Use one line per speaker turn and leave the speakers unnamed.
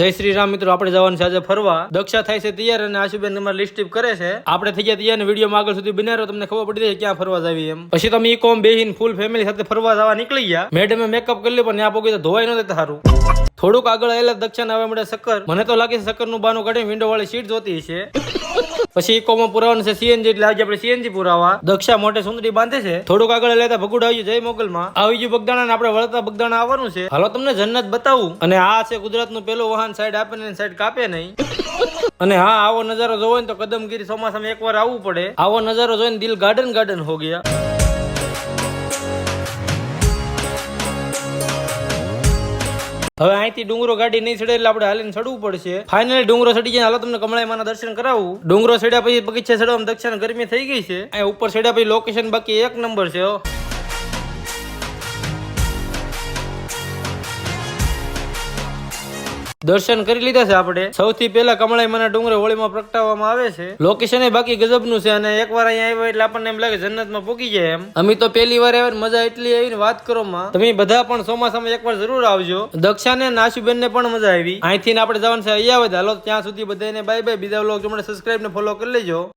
જય શ્રી રામ મિત્રો, આપણે જવાનું છે આજે ફરવા. દક્ષા થાય છે તૈયાર અને આશુબેન તમારે લિસ્ટ કરે છે. આપણે થઈ ગયા તૈયાર વીડિયો માં આગળ સુધી બનાવ્યો તમને ખબર પડી જાય ક્યાં ફરવા જાવી એમ. પછી તમે ઈ કોમ બેહીન ફૂલ ફેમિલી સાથે ફરવા જવા નીકળી ગયા. મેડમે મેકઅપ કરી લ્યો પણ ત્યાં પોગી તો ધોવાઈ ન દેતા સારું થોડુંક આગળ આવેલા દક્ષા આવે મળે શક્કર. મને તો લાગે છે શક્કરનું બાનું કાઢી વિન્ડો વાળી સીટ જોતી છે પછી ઇકોમાં પુરાવાનું છે સીએનજી, એટલે આજે આપણે સીએનજી પુરાવા. દક્ષા મોટે સુંદરી બાંધે છે. થોડુંક આગળ લેતા ભગુડ આવી ગયું જય મોગલમાં. આવી ગયું બગદાણા આપણે વળતા બગદાણા આવવાનું છે. હાલો તમને જન્નત બતાવું. અને આ છે ગુજરાતનું પેલું વાહન સાઈડ આપે ને સાઈડ કાપે નહીં. અને હા, આવો નજારો જોવો ને તો કદમગીરી ચોમાસામાં એકવાર આવવું પડે. આવો નજારો જોઈને દિલ ગાર્ડન ગાર્ડન હો ગયા. હવે અહીંથી ડુંગરો ગાડી નહીં ચડે એટલે આપણે હાલીને ચડવું પડશે. ફાઇનલી ડુંગરો ચડી જાય હાલો તમને કમળાઈમાના દર્શન કરાવું. ડુંગરો ચડ્યા પછી બગીચા ચડવામાં દક્ષિણ ગરમી થઈ ગઈ છે. અહીંયા ઉપર ચડ્યા પછી લોકેશન બાકી એક નંબર છે દર્શન કરી લીધા છે આપણે. સૌથી પહેલા કમળાઈ મને ડુંગરે હોળીમાં પ્રગટાવવામાં આવે છે. લોકેશન એ બાકી ગજબનું છે અને એકવાર અહીંયા આવ્યા એટલે આપણને એમ લાગે જન્નતમાં પૂકી જાય એમ. અમે તો પહેલી વાર આવ્યા મજા એટલી આવી વાત કરો માં. તમે બધા પણ ચોમાસામાં એકવાર જરૂર આવજો. દક્ષાને નાશુબેન ને પણ મજા આવી. અહીંથી આપણે જવાનું છે અહીંયા હાલો, ત્યાં સુધી બધાને બાય બાય બીજા લોકો જોડે સબસ્ક્રાઇબ ને ફોલો કરી લેજો.